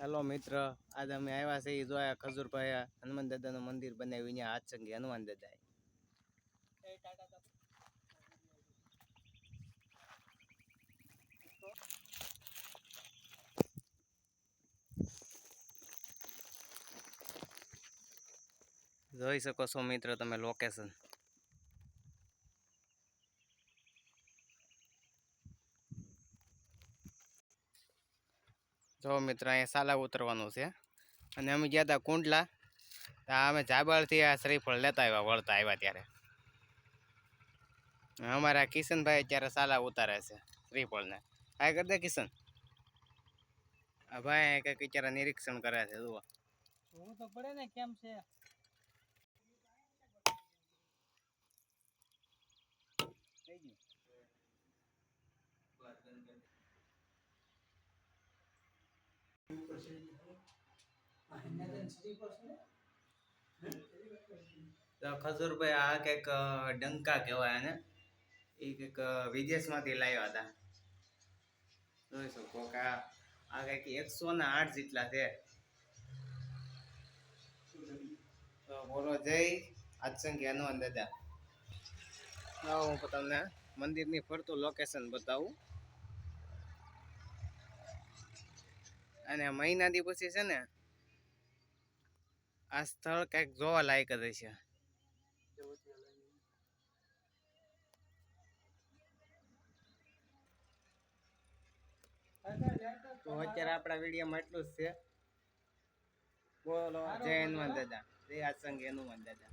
Hello મિત્ર, આજે અમે આવ્યા છે એ જોયા ખજૂરભાઈ હનુમાન દાદાનું મંદિર બનાવ્યું, અહીંયા હાથ સંગી હનુમાન દાદા જોઈ શકો છો મિત્ર તમે લોકેશન જો મિત્ર, અહીંયા સાલા ઉતરવાનું છે. અને અમે ગયા હતા કુંડલા. અમે જાબળથી આ શ્રીફળ લેતા આવ્યા, વળતા આવ્યા ત્યારે. અમારા કિશનભાઈ અત્યારે સાલા ઉતારે છે શ્રીફળને. આ કરી દે કિશન. આ ભાઈ કંઈક અત્યારે નિરીક્ષણ કરે છે, જુઓ. પડે કેમ છે? ગયું. ખજૂરભાઈ આ કંઈક ડંકા કહેવાય એને એ કંઈક વિદેશમાંથી લાવ્યા હતા. જોઈ શકો કે આ કંઈક એકસો ને આઠ જેટલા છે. બોલો જય આજસંખ્ય હનુમાન દાદા હું તમને મંદિરની ફરતું લોકેશન બતાવું. અને મહિના દી પછી છે ને આ સ્થળ કંઈક જોવા લાયક જ છે. તો અત્યારે આપણા વિડીયોમાં એટલું જ છે. બોલો, જય હનુમાન દાદા. જય આસંગ હનુમાન દાદા.